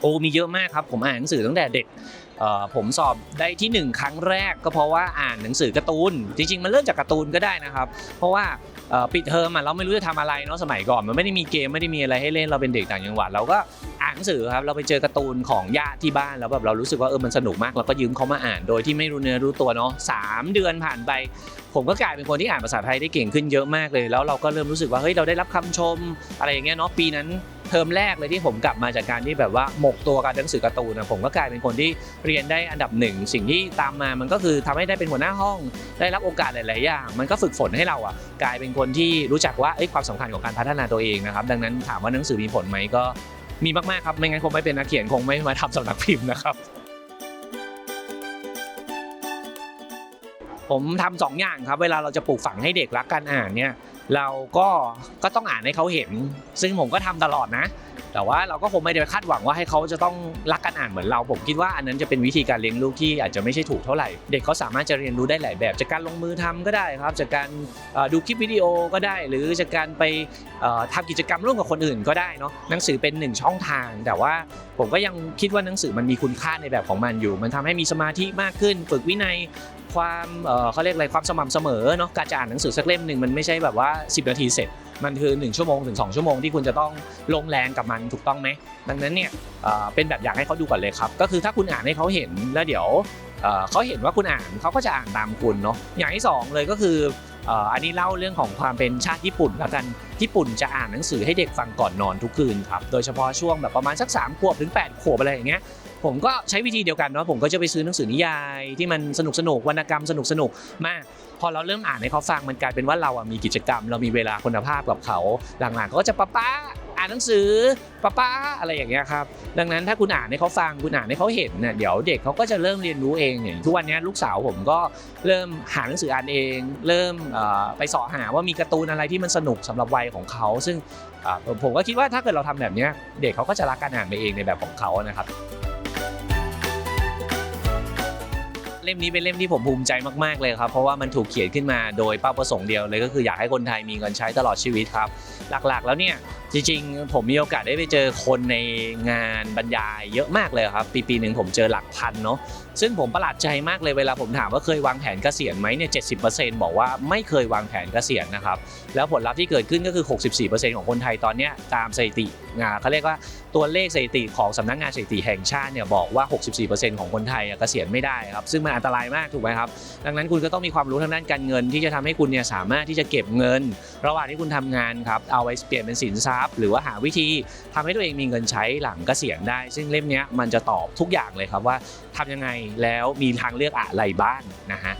โอ้มีเยอะมากครับ ผมอ่านหนังสือตั้งแต่เด็กผมสอบได้ที่หนึ่งครั้งแรกก็เพราะว่าอ่านหนังสือการ์ตูน จริง ๆ มันเริ่มจากการ์ตูนก็ได้นะครับ เพราะว่าปิดเทอมอะเราไม่รู้จะทำอะไรเนาะสมัยก่อน มันไม่ได้มีเกมไม่ได้มีอะไรให้เล่นเราเป็นเด็กต่างจังหวัดเราก็านหนังสือครับเราไปเจอการ์ตูนของญาติที่บ้านแล้วแบบเรารู้สึกว่าเออมันสนุกมากเราก็ยืมเขามาอ่านโดยที่ไม่รู้เนื้อรู้ตัวเนาะสามเดือนผ่านไป ผมก็กลายเป็นคนที่อ่านภาษาไทยได้เก่งขึ้นเยอะมากเลย แล้วเราก็เริ่มรู้สึกว่าเฮ้ยเราได้รับคำชมอะไรอย่างเงี้ยเนาะปีนั้นเทอมแรกเลยที่ผมกลับมาจากการที่แบบว่าหมกตัวกับหนังสือการ์ตูนนะผมก็กลายเป็นคนที่เรียนได้อันดับหนึ่งสิ่งที่ตามมามันก็คือทำให้ได้เป็นหัวหน้าห้อง ได้รับโอกาสหลาย ๆ อย่าง มันก็ฝึกฝนให้เราอะกลายเป็นคนที่รู้จักว่าเอ้ยความสำคัญของการพัฒนาตัวเองนะครับดังนั้นถามว่าหนังสือมีผลไหมก็ มีมากๆครับ ไม่งั้นคงไม่เป็นนักเขียนคงไม่มาทำสำนักพิมพ์นะครับ ผมทำสองอย่างครับ เวลาเราจะปลูกฝังให้เด็กรักการอ่านเนี่ย เราก็ก็ต้องอ่านให้เขาเห็น ซึ่งผมก็ทำตลอดนะ แต่ว่าเราก็คงไม่ได้คาดหวังว่าให้เขาจะต้องรักการอ่านเหมือนเรา ผมคิดว่าอันนั้นจะเป็นวิธีการเลี้ยงลูกที่อาจจะไม่ใช่ถูกเท่าไหร่ เด็กเขาสามารถจะเรียนรู้ได้หลายแบบ จากการลงมือทำก็ได้ครับ จากการดูคลิปวิดีโอก็ได้ หรือจากการไปเอ่อทำกิจกรรมร่วมกับคนอื่นก็ได้เนาะ หนังสือเป็นหนึ่งช่องทาง แต่ว่าผมก็ยังคิดว่าหนังสือมันมีคุณค่าในแบบของมันอยู่ มันทำให้มีสมาธิมากขึ้น ฝึกวินัย ความเออเขาเรียกอะไรความสม่ำเสมอเนาะการจะอ่านหนังสือสักเล่มหนึ่งมันไม่ใช่แบบว่า 10 นาทีเสร็จ มันคือ 1 ชั่วโมงถึง 2 ชั่วโมงที่คุณจะต้องลงแรงกับมันถูกต้องไหมดังนั้นเนี่ยเป็นแบบอย่างให้เขาดูก่อนเลยครับ ก็คือถ้าคุณอ่านให้เขาเห็นแล้วเดี๋ยวเออเขาเห็นว่าคุณอ่านเขาก็จะอ่านตามคุณเนาะอย่างที่สองเลยก็คืออ่ออันนี้เล่าเรื่องของความเป็นชาติญี่ปุ่นแล้วกันญี่ปุ่นจะอ่านหนังสือให้เด็กฟังก่อนนอนทุกคืนครับโดยเฉพาะช่วงแบบประมาณสัก3ขวบถึง8ขวบอะไรอย่างเงี้ย ผมก็ใช้วิธีเดียวกันเนาะผมก็จะไปซื้อหนังสือนิยายที่มันสนุกสนุกวรรณกรรมสนุกสนุกมาก พอเราเริ่มอ่านให้เขาฟังมันกลายเป็นว่าเราอะมีกิจกรรม เรามีเวลาคุณภาพกับเขาหลังๆเขาก็จะป้าป้าอ่านหนังสือป้าป้าอะไรอย่างเงี้ยครับดังนั้นถ้าคุณอ่านให้เขาฟังคุณอ่านให้เขาเห็นเนี่ยเดี๋ยวเด็กเขาก็จะเริ่มเรียนรู้เองอย่างทุกวันนี้ลูกสาวผมก็เริ่มหาหนังสืออ่านเอง เริ่มไปสาะหาว่ามีการ์ตูนอะไรที่มันสนุกสำหรับวัยของเขา ซึ่งผมก็คิดว่าถ้าเกิดเราทำแบบเนี้ยเด็กเขาก็จะรักการอ่านไปเองในแบบของเขานะครับ ล่มนี้เป็นเล่มที่ผมภูมิใจมากๆเลยครับเพราะว่ามันถูกเขียนขึ้นมาโดยเป้าประสงค์เดียวเลยก็คืออยากให้คนไทยมีเงินใช้ตลอดชีวิตครับ หลักๆ แล้วเนี่ยจริงๆ ผมมีโอกาสได้ไปเจอคนในงานบรรยายเยอะมากเลยครับ ปีปีหนึ่งผมเจอหลักพันเนาะซึ่งผมประหลาดใจมากเลยเวลาผมถามว่าเคยวางแผนเกษียณไหมเนี่ยเจ็บอกว่าไม่เคยวางแผนเกษียณนะครับแล้วผลลัพธ์ที่เกิดขึ้นก็คือ 64%ของคนไทยตอนเนี้ยตามสถิติงานเขาเรียกว่าตัวเลขสถิติของสำนักงานสถิติแห่งชาติเนี่ยบอกว่า 64%ของคนไทยอะเกษียณไม่ได้ครับซึ่งมันอันตรายมากถูกไหมครับ ดังนั้นคุณก็ต้องมีความรู้ทางด้านการเงิน ที่จะทำให้คุณเนี่ยสามารถที่จะเก็บเงิน ระหว่างที่คุณทำงานครับเอาไว้เปลี่ยนเป็นสินทรัพย์ หรือว่าหาวิธีทำให้ตัวเองมีเงินใช้หลังเกษียณได้ ซึ่งเล่มนี้มันจะตอบทุกอย่างเลยครับว่าทำยังไงแล้วมีทางเลือกอะไรบ้างนะฮะ